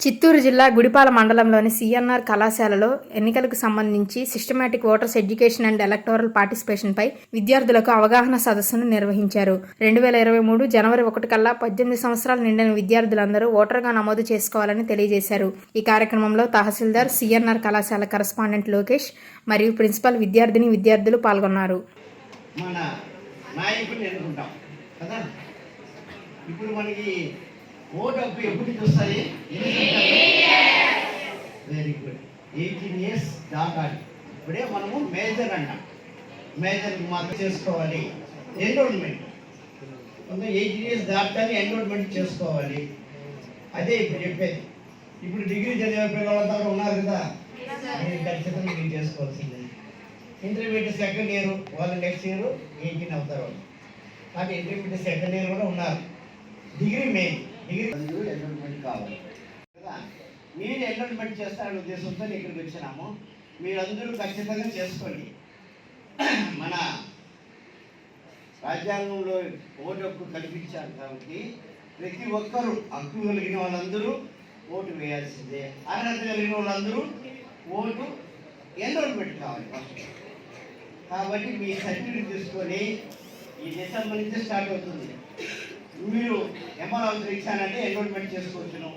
చిత్తూరు జిల్లా గుడిపాల మండలంలోని సిఎన్ఆర్ కళాశాలలో ఎన్నికలకు సంబంధించి systematic voters education and electoral పార్టిసిపేషన్పై విద్యార్థులకు అవగాహన సదస్సును నిర్వహించారు. రెండు వేల ఇరవై మూడు జనవరి ఒకటి కల్లా పద్దెనిమిది సంవత్సరాలు నిండిన విద్యార్థులందరూ ఓటర్గా నమోదు చేసుకోవాలని తెలియజేశారు. ఈ కార్యక్రమంలో తహసీల్దార్ సిఎన్ఆర్ కళాశాల కరస్పాండెంట్ లోకేష్ మరియు ప్రిన్సిపల్ విద్యార్థిని విద్యార్థులు పాల్గొన్నారు. ఇప్పుడు మనకి ఓటు హక్కు ఎప్పుడు చూస్తాయి? వెరీ గుడ్ ఎయిటీన్ ఇయర్స్ దాటాలి. ఇప్పుడే మనము మేజర్ అంటాం మేజర్ మాత్రం చేసుకోవాలి. ఎన్రోల్మెంట్ కొంచెం ఎయిటీన్ ఇయర్స్ దాటాలి ఎన్రోల్మెంట్ చేసుకోవాలి. అదే ఇప్పుడు చెప్పేది. ఇప్పుడు డిగ్రీ చదివే పిల్లలంతా కూడా ఉన్నారు కదా? మీరు ఖచ్చితంగా మీరు చేసుకోవాల్సిందే. ఇంటర్మీడియట్ సెకండ్ ఇయర్ వాళ్ళు నెక్స్ట్ ఇయర్ ఎయిటీన్ అవుతారు. వాళ్ళు కానీ ఇంటర్మీడియట్ సెకండ్ ఇయర్ కూడా ఉన్నారు. డిగ్రీ మెయిన్ డిగ్రీ ఎన్రోల్మెంట్ కావాలి. కదా? మీరు ఎన్రోల్మెంట్ చేస్తారనే ఉద్దేశంతో ఇక్కడికి వచ్చినాము. మీరందరూ ఖచ్చితంగా చేసుకోండి. మన రాజ్యాంగంలో ఓటు హక్కు కల్పించారు కాబట్టి ప్రతి ఒక్కరూ హక్కు కలిగిన వాళ్ళందరూ ఓటు వేయాల్సిందే. అర్హత కలిగిన వాళ్ళందరూ ఓటు ఎన్రోల్మెంట్ కావాలి కాబట్టి మీ సర్టిఫికెట్ తీసుకొని ఈ డిసెంబర్ నుంచి స్టార్ట్ అవుతుంది. మీరు ఎంఆర్ ఆఫీసర్ ఇచ్చానంటే ఎన్రోల్మెంట్ చేసుకోవచ్చును.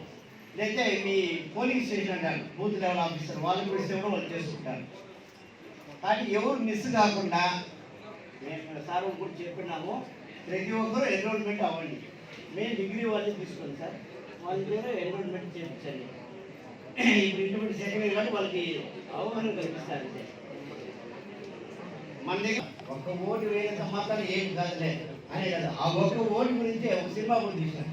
లేకపోతే మీ పోలింగ్ స్టేషన్ అంటారు బూత్ లెవెల్ ఆఫీసర్ వాళ్ళు కూడా ఇస్తే కూడా వాళ్ళు చేసుకుంటారు. కానీ ఎవరు మిస్ కాకుండా నేను సార్ కూడా చెప్పినాము ప్రతి ఒక్కరూ ఎన్రోల్మెంట్ అవ్వండి. మేము డిగ్రీ వాళ్ళని తీసుకోండి సార్. వాళ్ళ పేరు ఎన్రోల్మెంట్ చేయించండి. ఇప్పుడు ఇంటి సెకండ్ కానీ వాళ్ళకి అవగాహన కల్పిస్తారు మన దగ్గర ఒక్క ఓటు వేయడం మాత్రం ఏం కాదులేదు అనే కదా ఆ ఒక్క ఓటు గురించి ఒక సినిమా కూడా తెలిసిందా?